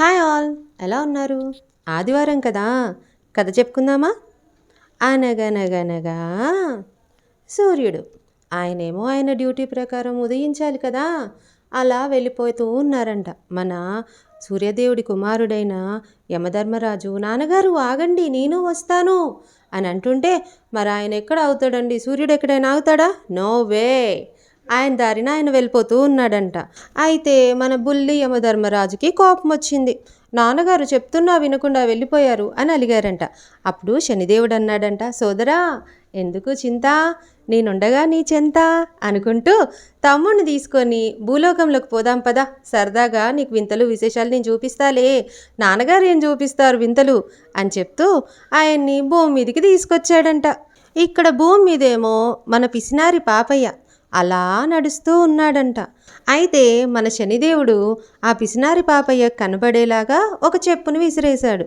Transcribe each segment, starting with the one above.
Hi all. ఎలా ఉన్నారు? ఆదివారం కదా. కథ చెప్పుకుందామా? అనగనగనగా సూర్యుడు. ఆయనేమో ఆయన డ్యూటీ ప్రకారం ఉదయించాలి కదా. అలా వెళ్ళిపోతూ ఉన్నారంట. మన సూర్యదేవుడి కుమారుడైన యమధర్మరాజు నాన్నగారు ఆగండి నేను వస్తాను అని అంటుంటే మరి ఆయన ఎక్కడ అవుతాడండి సూర్యుడు ఎక్కడైనా ఆగుతాడా? No way. ఆయన దారిన ఆయన వెళ్ళిపోతూ ఉన్నాడంట. అయితే మన బుల్లి యమధర్మరాజుకి కోపం వచ్చింది. నాన్నగారు చెప్తున్నా వినకుండా వెళ్ళిపోయారు అని అలిగారంట. అప్పుడు శనిదేవుడు అన్నాడంట సోదరా ఎందుకు చింత? నేనుండగా నీ చెంత అనుకుంటూ తమ్ముడిని తీసుకొని భూలోకంలోకి పోదాం పదా. సరదాగా నీకు వింతలు విశేషాలు నేను చూపిస్తాలే. నాన్నగారు ఏం చూపిస్తారు వింతలు? అని చెప్తూ ఆయన్ని భూమి మీదకి తీసుకొచ్చాడంట. ఇక్కడ భూమి మీదేమో మన పిసినారి పాపయ్య. అలా నడుస్తూ ఉన్నాడంట. అయితే మన శనిదేవుడు ఆ పిసినారి పాపయ్య కనబడేలాగా ఒక చెప్పును విసిరేశాడు.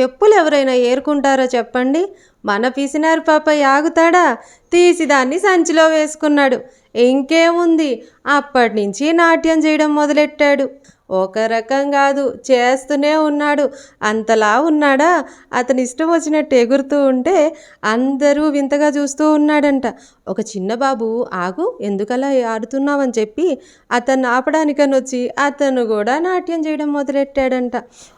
చెప్పులు ఎవరైనా ఏరుకుంటారో చెప్పండి? మన పిసినారి పాపయ్య ఆగుతాడా? తీసి దాన్ని సంచిలో వేసుకున్నాడు. ఇంకేముంది? అప్పటి నుంచి నాట్యం చేయడం మొదలెట్టాడు. ఒక రకం కాదు చేస్తూనే ఉన్నాడు. అంతలా ఉన్నాడా? అతని ఇష్టం వచ్చినట్టు ఎగురుతూ ఉంటే అందరూ వింతగా చూస్తూ ఉన్నాడంట. ఒక చిన్న బాబు ఆగు ఎందుకలా ఆడుతున్నావని చెప్పి అతన్ని ఆపడానికని వచ్చి అతను కూడా నాట్యం చేయడం మొదలెట్టాడంట.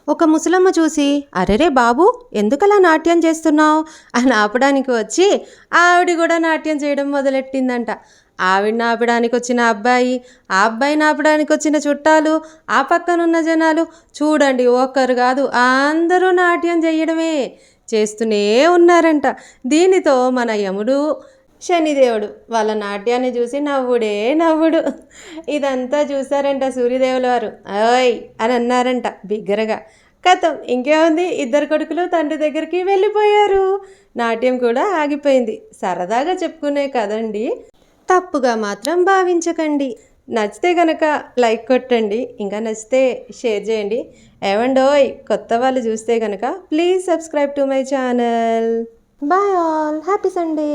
ఒక ముసలమ్మ చూసి అరెరే బాబు ఎందుకలా నాట్యం చేస్తున్నావు? అని ఆపడానికి వచ్చి ఆవిడ కూడా నాట్యం చేయడం మొదలెట్టిందంట. ఆవిడని ఆపడానికి వచ్చిన అబ్బాయి ఆ అబ్బాయిని ఆపడానికి వచ్చిన చుట్టాలు ఆ పక్కనున్న జనాలు చూడండి ఒక్కరు కాదు అందరూ నాట్యం చేయడమే చేస్తూనే ఉన్నారంట. దీనితో మన యముడు శనిదేవుడు వాళ్ళ నాట్యాన్ని చూసి నవ్వుడే నవ్వుడు. ఇదంతా చూసారంట సూర్యదేవుల వారు. ఓయ్ అని అన్నారంట బిగ్గరగా. కథం ఇంకేముంది ఇద్దరు కొడుకులు తండ్రి దగ్గరికి వెళ్ళిపోయారు. నాట్యం కూడా ఆగిపోయింది. సరదాగా చెప్పుకునే కదండి. తప్పుగా మాత్రం భావించకండి. నచ్చితే కనుక లైక్ కొట్టండి. ఇంకా నచ్చితే షేర్ చేయండి. ఏమండోయ్ కొత్త వాళ్ళు చూస్తే కనుక please subscribe to my channel. Bye all. Happy Sunday.